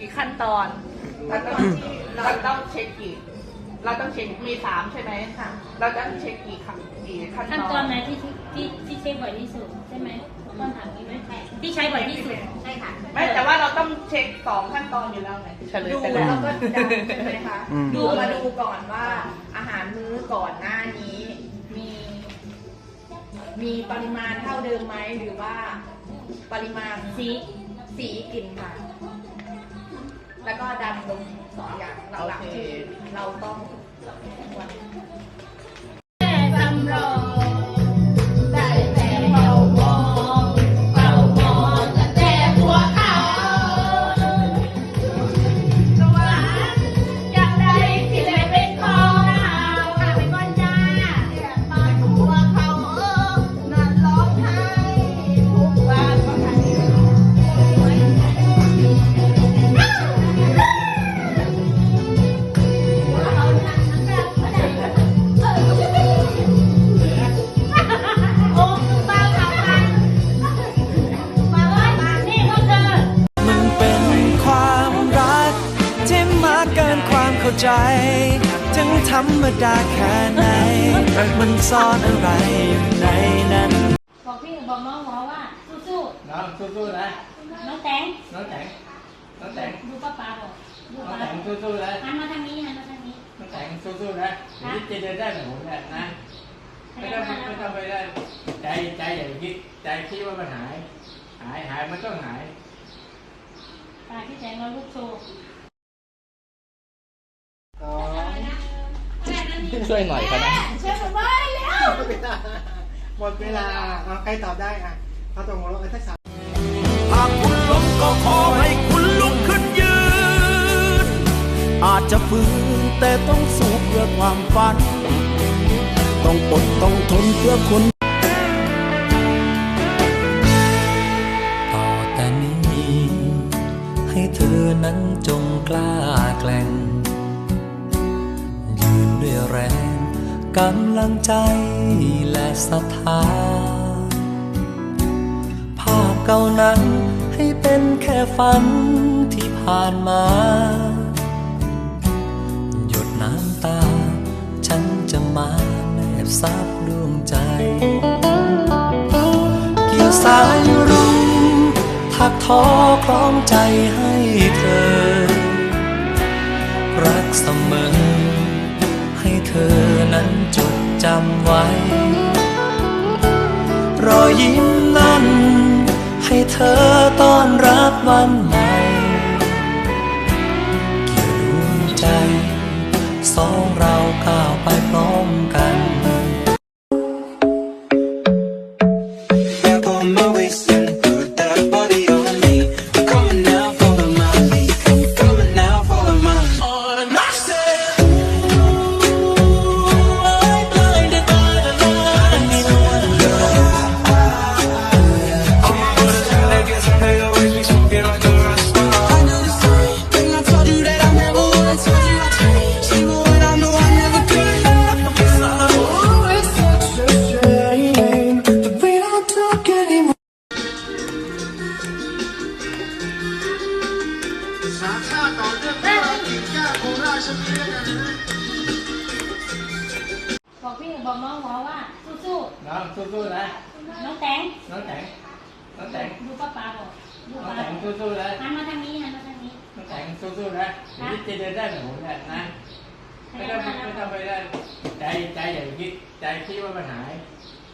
กี่ขั้นตอนแล้วก็ที่เราเราต้องเช็คกี่ เราต้องเช็คมีสามใช่ไหมค่ะ เราต้องเช็คกี่ขั้นกี่ขั้นขั้นตตออนนไหนที่ที่ที่ที่ใช้บ่อยที่สุดใช่ไหมต้นถามนี้ไหมที่ใช้บ่อยที่สุดใช่ค่ะไม่แต่ว่าเราต้องเช็คสองขั้นตอนอยู่แล้วไงเฉลยดูไปแล้แล้ววก็จำใช่ไหมคะอืม ดูมาดูก่อนว่าอาหารมื้อก่อนหน้านี้มี มีปริมาณเท่าเดิมไหมหรือว่าปริมาณสีสีกลิ่นค่ะ แล้วก็ดันลงสองอย่างหลักๆที่เราต้องวันแค่ทำรอง ไรอยู่ในนั้นบอกพี่บอกน้องหมอว่าสู้น้องสู้ๆนะ ๆน้องแตงน้องแตงน้องแตงดูป้าป๋าบอกดูน้องป้าแตงสู้ๆนะ หันมาทางนี้หันมาทางนี้น้องแตงสู้ๆนะนี่จะเดินได้เหมือนผมเนี่ยนะ ไม่ต้องไม่ต้องไปได้ใจใจอย่างคิดใจคิดว่ามันหาย หายหายมันต้องหายตาพี่แตงเราลูกโชว์ ช่วยหน่อยครับนะเชื่อผมว่าแล้วหมดเวลาเอาใครตอบได้อะเขาตรงรถทักษะหากคุณล้มก็ขอให้คุณลุกขึ้นยืน อาจจะฝืนแต่ต้องสู้เพื่อความฝัน ต้องอดต้องทนเพื่อคนต่อแต่นี้ ให้เธอนั้นจงกล้าแกล้งยืนด้วย แรงกำลังใจและศรัทธา ภาพเก่านั้นให้เป็นแค่ฝันที่ผ่านมา หยดน้ำตา ฉันจะมาแนบซับดวงใจ เกี่ยวสายรุ้งถักทอคล้องใจให้เธอ จำไว้ รอยยิ้มนั้น ให้เธอต้อนรับวันใหม่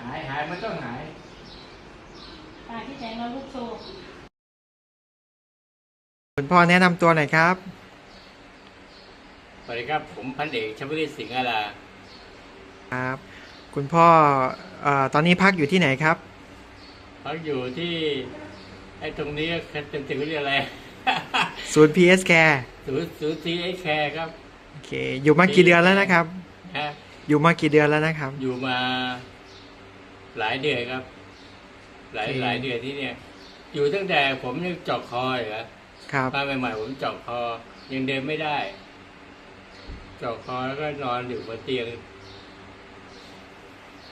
หายหายหายมันต้องหาย ตาพี่แตงเราลูกโชว์คุณพ่อแนะนำตัวหน่อยครับ สวัสดีครับ ผมพันเอกชมริสิงห์อาลาครับ คุณพ่อเอ่อตอนนี้พักอยู่ที่ไหนครับพักอยู่ที่ไอ้ตรงนี้เต็มๆเรียกอะไร ศูนย์ PS Care ศูนย์ศูนย์ซีไอแคร์ครับ โอเค อยู่มากี่เดือนแล้วนะครับ ฮะ อยู่มากี่เดือนแล้วนะครับ อยู่มา หลายเดือนครับ หลายโอเคหลายเดือนที่เนี่ย อยู่ตั้งแต่ผมยังเจาะคออยู่ครับครับมาใหม่ๆผมเจาะคอ ยังเดินไม่ได้ เจาะคอแล้วก็นอนอยู่บนเตียง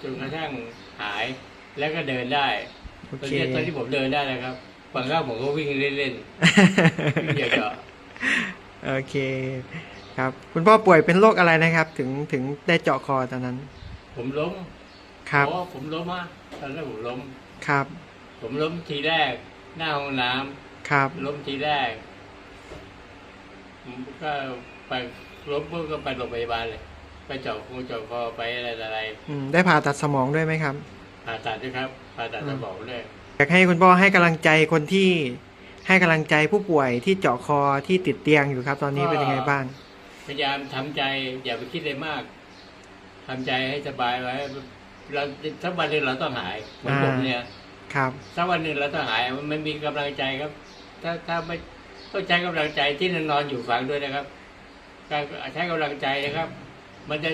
จนกระทั่งหายแล้วก็เดินได้โอตอนเคนี้ตอนที่ผมเดินได้นะครับบางครั้งผมก็วิ่งเล่นๆวิ่งเหยาะโอเค ครับ คุณพ่อป่วยเป็นโรคอะไรนะครับ ถึงถึงได้เจาะคอตอนนั้นๆผมล้ม ครับเพราะว่าผมล้มอะตอนแรกผมล้ม ครับ ผมล้มทีแรก หน้าห้องน้ำครับ ล้มทีแรกผมก็ไปล้มปุ๊บก็ไปโรงพยาบาลเลย ไปเจาะคงเจาะคอไปอะไรอะไรอืม ได้ผ่าตัดสมองด้วยไหมครับ ผ่าตัดด้วยครับผ่าตัดสมองด้วย อยากให้คุณพ่อให้กำลังใจคนที่ให้กำลังใจผู้ป่วยที่เจาะคอที่ติดเตียงอยู่ครับ ตอนนี้เป็นยังไงบ้าง พยายามทำใจอย่าไปคิดอะไรมากทำใจให้สบายไว้ เราสักวันหนึ่งเราต้องหายเหมือนอ่าผมเนี่ยครับสักวันหนึ่งเราต้องหายมันไม่มีกำลังใจครับ ถ้าถ้าไม่ต้องใช้กำลังใจที่นอนอยู่ฟังด้วยนะครับการใช้กำลังใจนะครับ มันจะ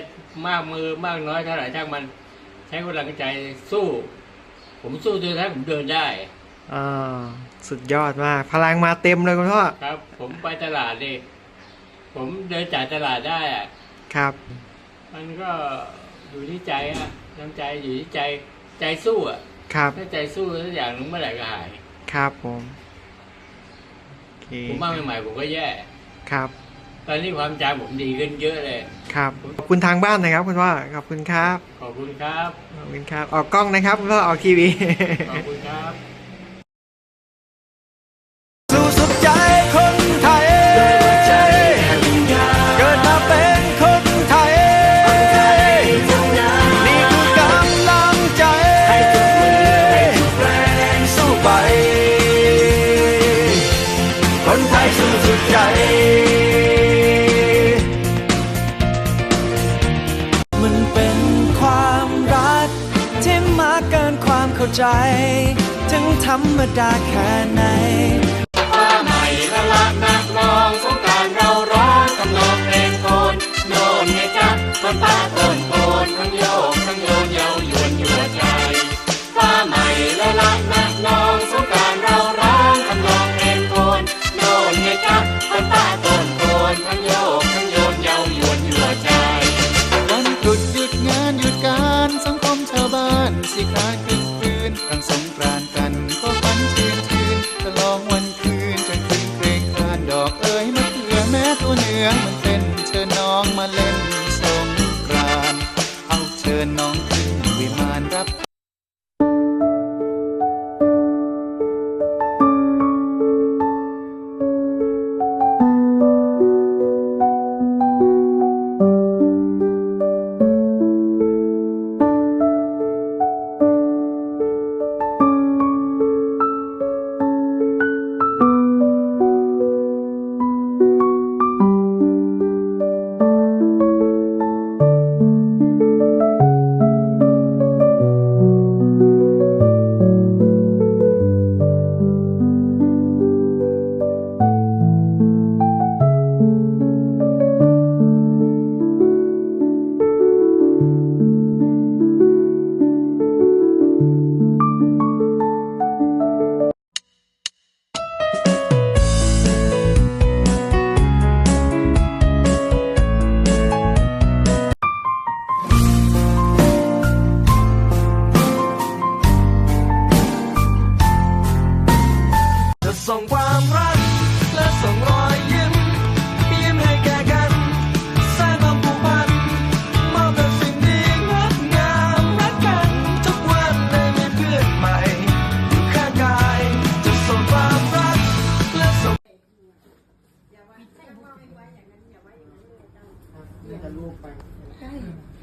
มากมือมากน้อยเท่าไหร่ช่างมันใช้กำลังใจสู้ ผมสู้จนกระทั่งผมเดินได้อ่าสุดยอดมากพลังมาเต็มเลยคุณพ่อครับ ผมไปตลาดนี่ผมเดินจ่ายตลาดได้อะครับ มันก็อยู่ที่ใจอะ น้ำใจอยู่ที่ใจใจสู้อะครับ ถ้าใจสู้สักอย่างหนึงเมื่อไหร่ก็หาย ครับผมโอเคผมมาใหม่ๆผมก็แย่ ครับตอนนี้ความจำผมดีขึ้นเยอะเลย ครับขอบคุณทางบ้านนะครับคุณพ่อขอบคุณครับขอบคุณครับ ขอบคุณครับ ออกกล้องนะครับคุณพ่อออกทีวี ขอบคุณครับ เกินความเข้าใจ ถึงธรรมดาแค่ไหนผ้าใหม่ละลักนักลองสงการเราร้องกำลองเพลงโกนโยนให้จับคนป้าโกนโกนทั้งโยกทั้งโยนเยาอยู่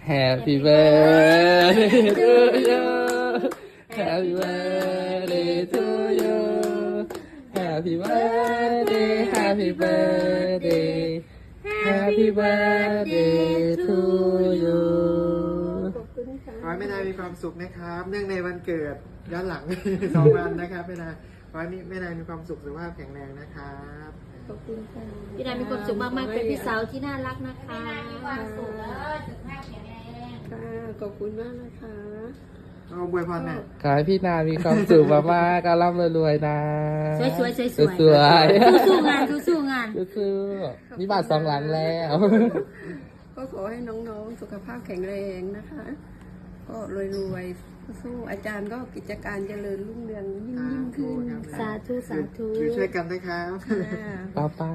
Happy birthday to you. Happy birthday to you. Happy birthday, happy birthday. Happy birthday to you. ขอให้แม่นายมีความสุขนะครับ เนื่องในวันเกิดย้อนหลังสองวันนะครับแม่นายขอให้แม่นายมีความสุขสุขภาพแข็งแรงนะครับ พี่นายมีความสุขมากๆเป็นพี่สาวที่น่ารักนะคะมีความสุขเออสุขภาพแข็งแรงค่ะขอบคุณมากนะคะเอาบวยพรแม่ขอให้พี่นามีความสุขมากๆการร่ำรวยๆนะ สวยๆสวยๆสวยๆสู้ๆงานสู้ๆงานสู้ๆมีบาทสองหลังแล้ว ก็ขอให้น้องๆสุขภาพแข็งแรงนะคะ ก็รวยๆ สู้ๆอาจารย์ก็กิจการเจริญรุ่งเรืองยิ่งยิ่งขึ้นสาธุสาธุอยู่ช่วยกันนะครับค่ะ เปล่าเปล่า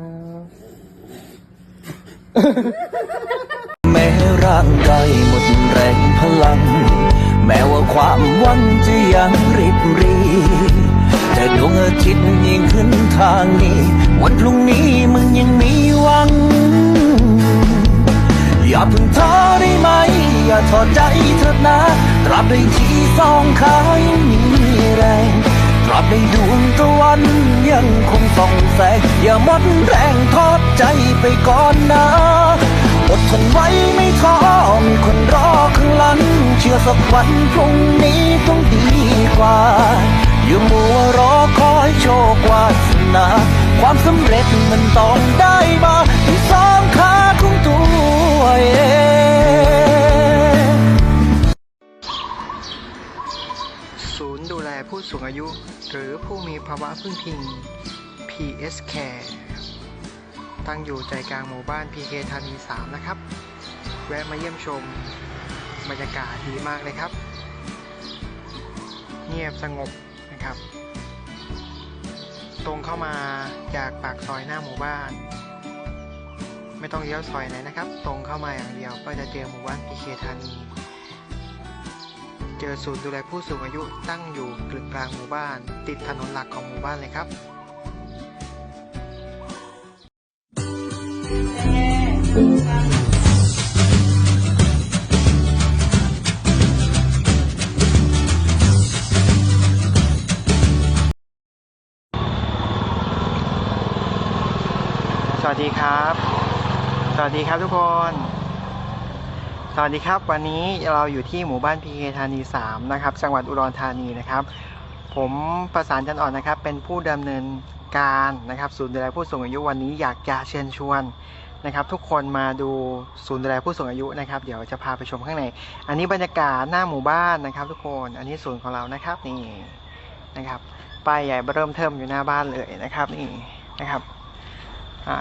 แม้ร่างกายหมดแรงพลัง แม้ว่าความหวังจะยังริบรี แต่ดวงอาทิตย์ยิ่งขึ้นทางนี้ วันพรุ่งนี้มึงยังมีหวัง อย่าเพิ่งท้อได้ไหม อย่าถอดใจเถิดนะตราบใดที่สองขายังมีแรงตราบใดดวงตะวันยังคงส่องแสง อย่าหมดแรงทอดใจไปก่อนนะอดทนไว้ไม่ท้อมีคนรอข้างหลังเชื่อสักวันพรุ่งนี้ต้องดีกว่า อย่ามัวรอคอยโชควาสนา ความสำเร็จมันต้องได้มาที่สองขาของตัวเอง ดูแลผู้สูงอายุ หรือผู้มีภาวะพึ่งพิง PS Care ตั้งอยู่ใจกลางหมู่บ้าน PK ธานี 3 นะครับ แวะมาเยี่ยมชม บรรยากาศดีมากเลยครับ เงียบสงบนะครับ ตรงเข้ามาจากปากซอยหน้าหมู่บ้าน ไม่ต้องเลี้ยวซอยไหนนะครับ ตรงเข้ามาอย่างเดียวก็จะเจอหมู่บ้าน PK ธานี เจอศูนย์ดูแลผู้สูงอายุตั้งอยู่กึ่งกลางหมู่บ้าน ติดถนนหลักของหมู่บ้านเลยครับ สวัสดีครับ สวัสดีครับทุกคน สวัสดีครับ วันนี้เราอยู่ที่หมู่บ้านพีเคธานี 3 นะครับ จังหวัดอุดรธานีนะครับ ผมประสานจันอ่อนนะครับ เป็นผู้ดำเนินการนะครับศูนย์ดูแลผู้สูงอายุวันนี้อยากจะเชิญชวนนะครับ ทุกคนมาดูศูนย์ดูแลผู้สูงอายุนะครับ เดี๋ยวจะพาไปชมข้างใน อันนี้บรรยากาศหน้าหมู่บ้านนะครับ ทุกคนอันนี้ศูนย์ของเรานะครับนี่นะครับป้ายใหญ่เริ่มเทิมอยู่หน้าบ้านเลยนะครับนี่นะครับ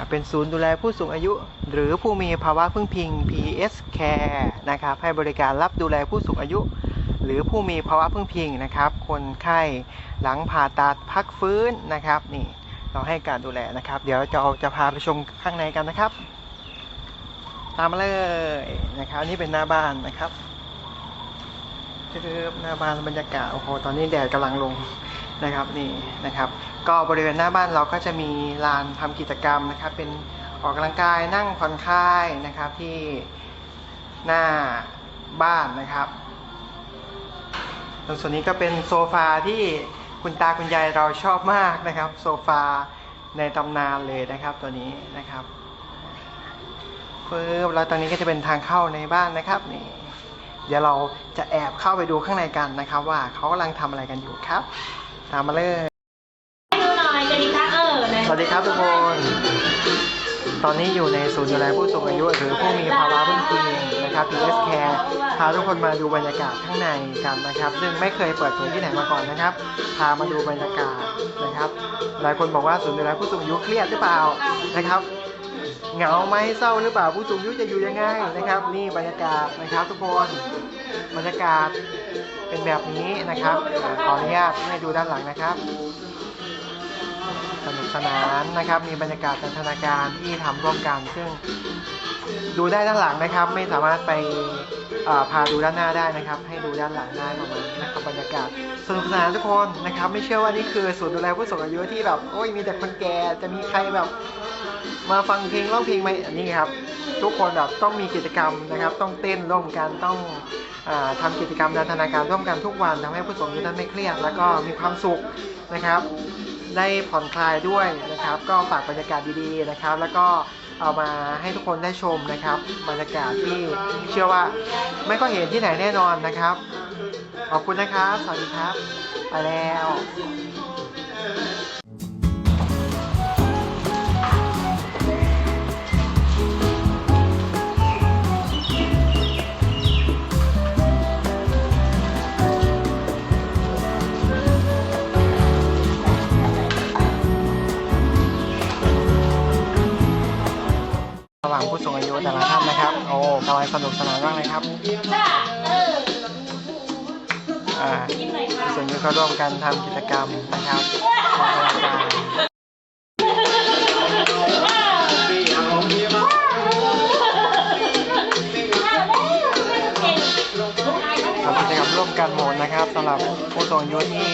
เป็นศูนย์ดูแลผู้สูงอายุ หรือผู้มีภาวะพึ่งพิง PS Care นะครับให้บริการรับดูแลผู้สูงอายุ หรือผู้มีภาวะพึ่งพิงนะครับ คนไข้หลังผ่าตัดพักฟื้นนะครับนี่เราให้การดูแลนะครับ เดี๋ยวจะจะพาไปชมข้างในกันนะครับ ตามมาเลยนะครับนี่เป็นหน้าบ้านนะครับคือหน้าบ้านบรรยากาศโอ้โหตอนนี้แดดกำลังลง นะครับนี่นะครับ ก็บริเวณหน้าบ้านเราก็จะมีลานทำกิจกรรมนะครับ เป็นออกกำลังกายนั่งผ่อนคลายนะครับที่หน้าบ้านนะครับตรงส่วนนี้ก็เป็นโซฟาที่คุณตาคุณยายเราชอบมากนะครับ โซฟาในตำนานเลยนะครับตัวนี้นะครับปึ๊บแล้วตอนนี้ก็จะเป็นทางเข้าในบ้านนะครับนี่เดี๋ยวเราจะแอบเข้าไปดูข้างในกันนะครับ ว่าเขากำลังทำอะไรกันอยู่ครับ ตามมาเลย ดูหน่อยจะดีคะเออไหนสวัสดีครับทุกคน ตอนนี้อยู่ในศูนย์ดูแลผู้สูงอายุหรือผู้มีภาวะพึ่งพิงนะครับ PS Care พาทุกคนมาดูบรรยากาศข้างในกันนะครับ ซึ่งไม่เคยเปิดเผยที่ไหนมาก่อนนะครับ พามาดูบรรยากาศนะครับ หลายคนบอกว่าศูนย์ดูแลผู้สูงอายุเครียดหรือเปล่านะครับเหงาไหมเศร้าหรือเปล่าผู้สูงอายุจะอยู่ยังไงนะครับ นี่บรรยากาศนะครับทุกคน บรรยากาศเป็นแบบนี้นะครับ ขออนุญาตให้ดูด้านหลังนะครับ สนุกสนานนะครับ มีบรรยากาศสันทนาการที่ทำร่วมกันซึ่งดูได้ด้านหลังนะครับ ไม่สามารถไปพาดูด้านหน้าได้นะครับ ให้ดูด้านหลังได้ประมาณนี้นะครับบรรยากาศสนุกสนานทุกคนนะครับ ไม่เชื่อว่านี่คือศูนย์ดูแลผู้สูงอายุที่แบบโอ้ยมีแต่คนแก่จะมีใครแบบมาฟังเพลงร้องเพลงไหมนนี้ครับ ทุกคนแบบต้องมีกิจกรรมนะครับ ต้องเต้นร่วมกันต้อง อาทำกิจกรรมนันทนาการร่วมกันทุกวันทำให้ผู้สูงอายุนั้นไม่เครียด แล้วก็มีความสุขนะครับ ได้ผ่อนคลายด้วยนะครับ ก็ฝากบรรยากาศดีๆนะครับ แล้วก็เอามาให้ทุกคนได้ชมนะครับบรรยากาศที่เชื่อว่าไม่ก็เห็นที่ไหนแน่นอนนะครับ ขอบคุณนะครับ สวัสดีครับ ไปแล้ว สนุกสนานมากเลยครับจ้าเอออ่ากินหน่อยค่ะส่วนนี้ก็ร่วมกันทำกิจกรรมนะครับออกกำลังกายทำกิจกรรมร่วมกันหมดนะครับสำหรับผู้สูงอายุที่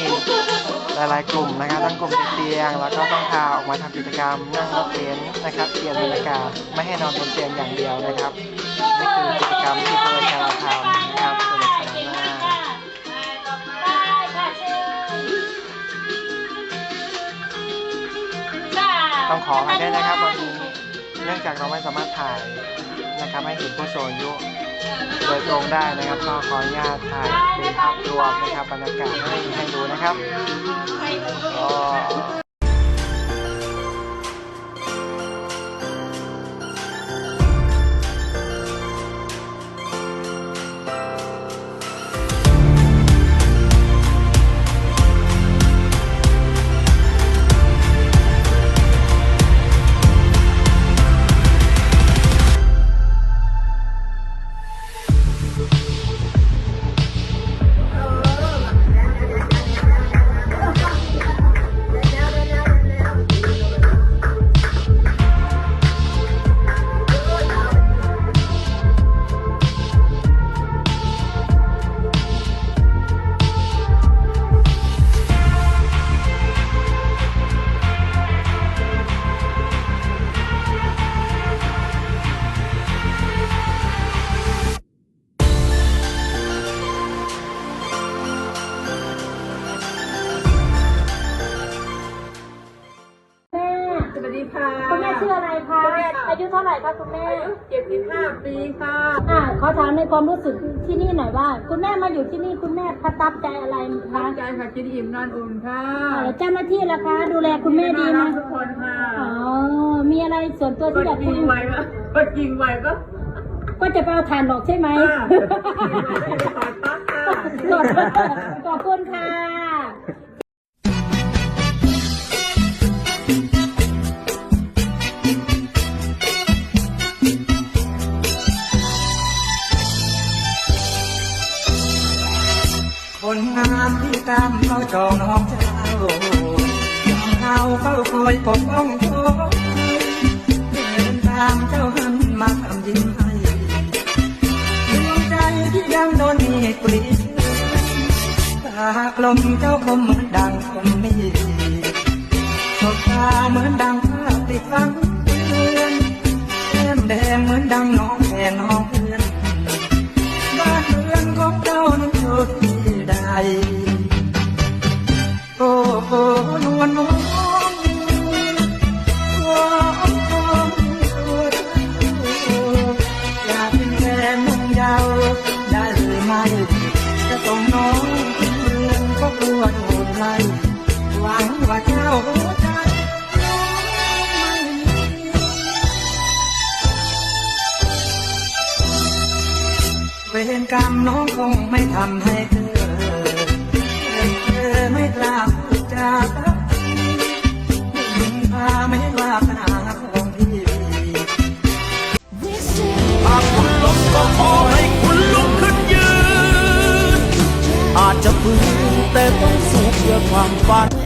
หลายๆกลุ่มนะครับ ทั้งกลุ่มติดเตียง แล้วก็ต้องพาออกมาทำกิจกรรมนั่งรถเข็นนะครับเปลี่ยนบรรยากาศไม่ให้นอนบนเตียงอย่างเดียวนะครับนี่คือกิจกรรมที่พวกเราทำนะครับสนุกสนานมากได้ค่ะเชิญจ้าต้องขออภัยด้วยนะครับวันนี้เนื่องจากเราไม่สามารถถ่ายนะครับให้เห็นผู้สูงอายุ โดยตรงได้นะครับก็ขออนุญาตถ่ายเป็นภาพรวมนะครับบรรยากาศให้ให้ดูนะครับ ร่คะคุณแม่ เจ็ดสิบห้าปีค่ะอ่าขอถามในความรู้สึกที่นี่หน่อยว่า คุณแม่มาอยู่ที่นี่คุณแม่ประทับใจอะไรคะ ใจค่ะกินอิ่มนอนอุ่นค่ะอ่าแล้วเจ้าหน้าที่ล่ะคะ ดูแลคุณแม่ดีไหมทุกคนค่ะอ๋อ มีอะไรส่วนตัวที่อยากคุยไหวปะก็จริงไหวปะก็จะไปเอาถ่านดอกใช่ไหมถอดปลั๊กค่ะ ขอบคุณค่ะาจองน้องเจ้าเอาเข้าคอยปกป้องโชคเดินตามเจ้าหันมาทำยิ้มให้ดวงใจที่ยังโดนมีกลีตากลมเจ้าคมเหมือนดังคมมีสบตาเหมือนดังภาพติดฟังเตือนแก้มแดงเหมือนดังน้องแฟนน้องเพื่อนบ้านเรือนของเจ้านั้นอยู่ โอ้โหนวลน้องวอนน้องอยากเป็นแฟนนุ่งยาวได้หรือไม่จะส่งน้องเรือนก็กลัวโดนไล่หวังว่าเจ้าหัวใจน้องไม่มีเวรกรรมน้องคงไม่ทำให้เธอ เพื่